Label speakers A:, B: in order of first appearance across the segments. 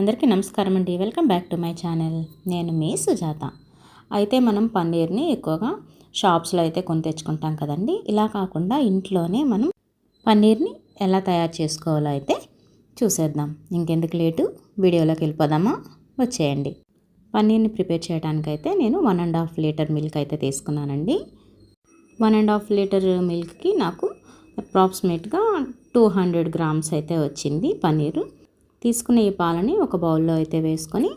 A: అందరికీ నమస్కారం అండి. Welcome back to my channel. నేను మీ సుజాత. అయితే మనం పన్నీర్ని ఎక్కువగా షాప్స్లో అయితే కొని తెచ్చుకుంటాం కదండి. ఇలా కాకుండా ఇంట్లోనే మనం పన్నీర్ని ఎలా తయారు చేసుకోవాలో అయితే చూసేద్దాం. ఇంకెందుకు లేటు? వీడియోలోకి వెళ్ళిపోదామా? వచ్చేయండి. పన్నీర్ని ప్రిపేర్ చేయడానికైతే నేను one and half litre milk అయితే తీసుకున్నానండి. వన్ అండ్ హాఫ్ లీటర్ మిల్క్కి నాకు అప్రాక్సిమేట్గా టూ హండ్రెడ్ గ్రామ్స్ అయితే వచ్చింది పన్నీరు. తీసుకున్న ఈ పాలని ఒక బౌల్లో అయితే వేసుకొని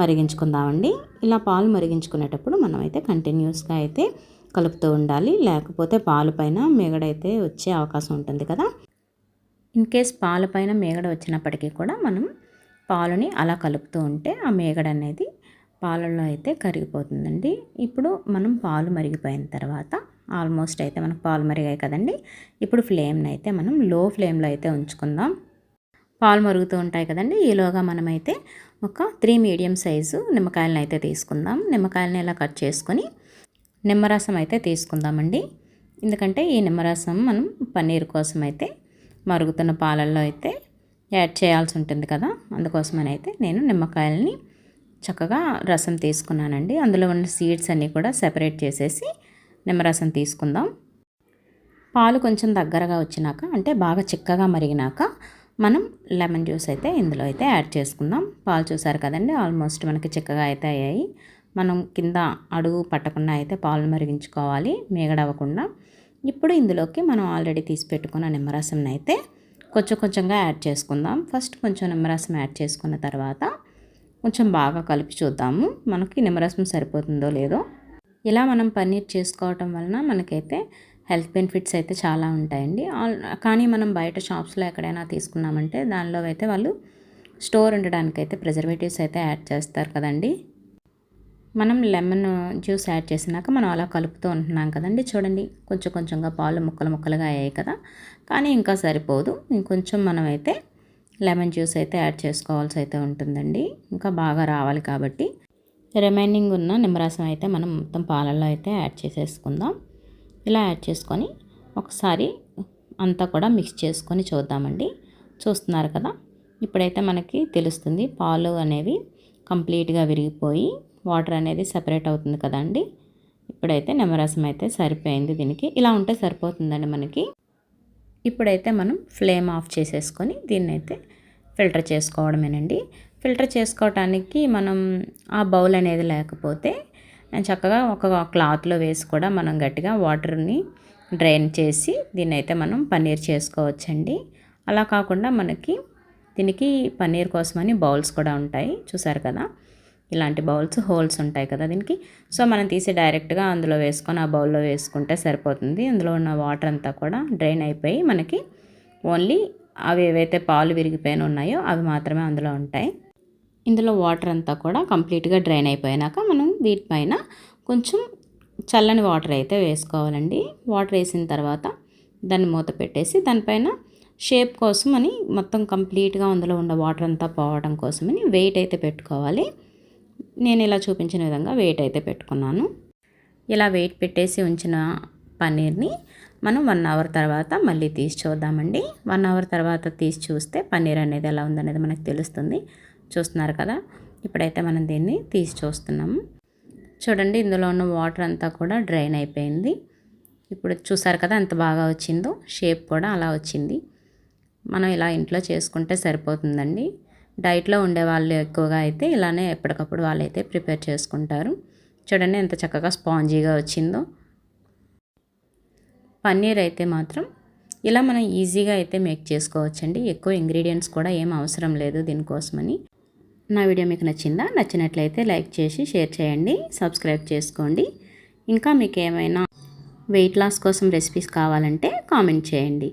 A: మరిగించుకుందామండి. ఇలా పాలు మరిగించుకునేటప్పుడు మనం అయితే కంటిన్యూస్గా అయితే కలుపుతూ ఉండాలి. లేకపోతే పాలు పైన మేగడైతే వచ్చే అవకాశం ఉంటుంది కదా. ఇన్ కేస్ పాలు పైన మేగడ వచ్చినప్పటికీ కూడా మనం పాలుని అలా కలుపుతూ ఉంటే ఆ మేగడ అనేది పాలల్లో అయితే కరిగిపోతుందండి. ఇప్పుడు మనం పాలు మరిగిపోయిన తర్వాత ఆల్మోస్ట్ అయితే మనకు పాలు మరిగాయి కదండి. ఇప్పుడు ఫ్లేమ్ని అయితే మనం లో ఫ్లేమ్లో అయితే ఉంచుకుందాం. పాలు మరుగుతూ ఉంటాయి కదండి. ఈలోగా మనమైతే ఒక త్రీ మీడియం సైజు నిమ్మకాయలను అయితే తీసుకుందాం. నిమ్మకాయలని ఇలా కట్ చేసుకొని నిమ్మరసం అయితే తీసుకుందామండి. ఎందుకంటే ఈ నిమ్మరసం మనం పన్నీర్ కోసం అయితే మరుగుతున్న పాలల్లో అయితే యాడ్ చేయాల్సి ఉంటుంది కదా. అందుకోసమని అయితే నేను నిమ్మకాయలని చక్కగా రసం తీసుకున్నానండి. అందులో ఉన్న సీడ్స్ అన్నీ కూడా సెపరేట్ చేసేసి నిమ్మరసం తీసుకుందాం. పాలు కొంచెం దగ్గరగా వచ్చినాక అంటే బాగా చిక్కగా మరిగినాక మనం లెమన్ జ్యూస్ అయితే ఇందులో అయితే యాడ్ చేసుకుందాం. పాలు చూసారు కదండి ఆల్మోస్ట్ మనకి చిక్కగా అయితే అయ్యాయి. మనం కింద అడుగు పట్టకుండా అయితే పాలు మరిగించుకోవాలి మేగడవ్వకుండా. ఇప్పుడు ఇందులోకి మనం ఆల్రెడీ తీసి పెట్టుకున్న నిమ్మరసం అయితే కొంచెం కొంచెంగా యాడ్ చేసుకుందాం. ఫస్ట్ కొంచెం నిమ్మరసం యాడ్ చేసుకున్న తర్వాత కొంచెం బాగా కలిపి చూద్దాము మనకి నిమ్మరసం సరిపోతుందో లేదో. ఇలా మనం పన్నీర్ చేసుకోవటం వలన మనకైతే హెల్త్ బెనిఫిట్స్ అయితే చాలా ఉంటాయండి. కానీ మనం బయట షాప్స్లో ఎక్కడైనా తీసుకున్నామంటే దానిలో అయితే వాళ్ళు స్టోర్ ఉండడానికి అయితే ప్రిజర్వేటివ్స్ అయితే యాడ్ చేస్తారు కదండి. మనం లెమన్ జ్యూస్ యాడ్ చేసినాక మనం అలా కలుపుతూ ఉంటున్నాం కదండి. చూడండి కొంచెం కొంచెంగా పాలు ముక్కలు ముక్కలుగా అయ్యాయి కదా. కానీ ఇంకా సరిపోదు. ఇంకొంచెం మనం అయితే లెమన్ జ్యూస్ అయితే యాడ్ చేసుకోవాల్సి అయితే ఉంటుందండి. ఇంకా బాగా రావాలి కాబట్టి. రిమైనింగ్ ఉన్న నిమ్మరసం అయితే మనం మొత్తం పాలల్లో అయితే యాడ్ చేసేసుకుందాం. ఇలా యాడ్ చేసుకొని ఒకసారి అంతా కూడా మిక్స్ చేసుకొని చూద్దామండి. చూస్తున్నారు కదా? ఇప్పుడైతే మనకి తెలుస్తుంది పాలు అనేవి కంప్లీట్గా విరిగిపోయి వాటర్ అనేది సపరేట్ అవుతుంది కదండి ఇప్పుడైతే నిమ్మరసం అయితే సరిపోయింది దీనికి. ఇలా ఉంటే సరిపోతుందండి మనకి. ఇప్పుడైతే మనం ఫ్లేమ్ ఆఫ్ చేసేసుకొని దీన్ని అయితే ఫిల్టర్ చేసుకోవడమేనండి. ఫిల్టర్ చేసుకోవటానికి మనం ఆ బౌల్ అనేది లేకపోతే చక్కగా ఒక క్లాత్లో వేసి కూడా మనం గట్టిగా వాటర్ని డ్రైన్ చేసి దీన్ని అయితే మనం పన్నీర్ చేసుకోవచ్చండి. అలా కాకుండా మనకి దీనికి పన్నీర్ కోసమని బౌల్స్ కూడా ఉంటాయి. చూసారు కదా? ఇలాంటి బౌల్స్ హోల్స్ ఉంటాయి కదా దీనికి. సో మనం తీసి డైరెక్ట్గా అందులో వేసుకొని ఆ బౌల్లో వేసుకుంటే సరిపోతుంది. అందులో ఉన్న వాటర్ అంతా కూడా డ్రైన్ అయిపోయి మనకి ఓన్లీ అవి ఏవైతే పాలు విరిగిపోయిన ఉన్నాయో అవి మాత్రమే అందులో ఉంటాయి. ఇందులో వాటర్ అంతా కూడా కంప్లీట్గా డ్రైన్ అయిపోయినాక మనం వీటిపైన కొంచెం చల్లని వాటర్ అయితే వేసుకోవాలండి. వాటర్ వేసిన తర్వాత దాన్ని మూత పెట్టేసి దానిపైన షేప్ కోసం అని మొత్తం కంప్లీట్గా అందులో ఉన్న వాటర్ అంతా పోవడం కోసమని వెయిట్ అయితే పెట్టుకోవాలి. నేను ఇలా చూపించిన విధంగా వెయిట్ అయితే పెట్టుకున్నాను. ఇలా వెయిట్ పెట్టేసి ఉంచిన పన్నీర్ని మనం వన్ అవర్ తర్వాత మళ్ళీ తీసి చూద్దామండి. వన్ అవర్ తర్వాత తీసి చూస్తే పన్నీర్ అనేది ఎలా ఉందనేది మనకు తెలుస్తుంది. చూస్తున్నారు కదా? ఇప్పుడైతే మనం దీన్ని తీసి చూస్తున్నాము. చూడండి ఇందులో ఉన్న వాటర్ అంతా కూడా డ్రైన్ అయిపోయింది. ఇప్పుడు చూసారు కదా ఎంత బాగా వచ్చిందో షేప్ కూడా అలా వచ్చింది. మనం ఇలా ఇంట్లో చేసుకుంటే సరిపోతుందండి. డైట్లో ఉండే వాళ్ళు ఎక్కువగా అయితే ఇలానే ఎప్పటికప్పుడు వాళ్ళు అయితే ప్రిపేర్ చేసుకుంటారు. చూడండి ఎంత చక్కగా స్పాంజీగా వచ్చిందో. పన్నీర్ అయితే మాత్రం ఇలా మనం ఈజీగా అయితే మేక్ చేసుకోవచ్చండి. ఎక్కువ ఇంగ్రీడియంట్స్ కూడా ఏం అవసరం లేదు దీనికోసమని. నా వీడియో మీకు నచ్చిందా? నచ్చినట్లయితే లైక్ చేసి షేర్ చేయండి సబ్స్క్రైబ్ చేసుకోండి. ఇంకా మీకు ఏమైనా వెయిట్ లాస్ కోసం రెసిపీస్ కావాలంటే కామెంట్ చేయండి.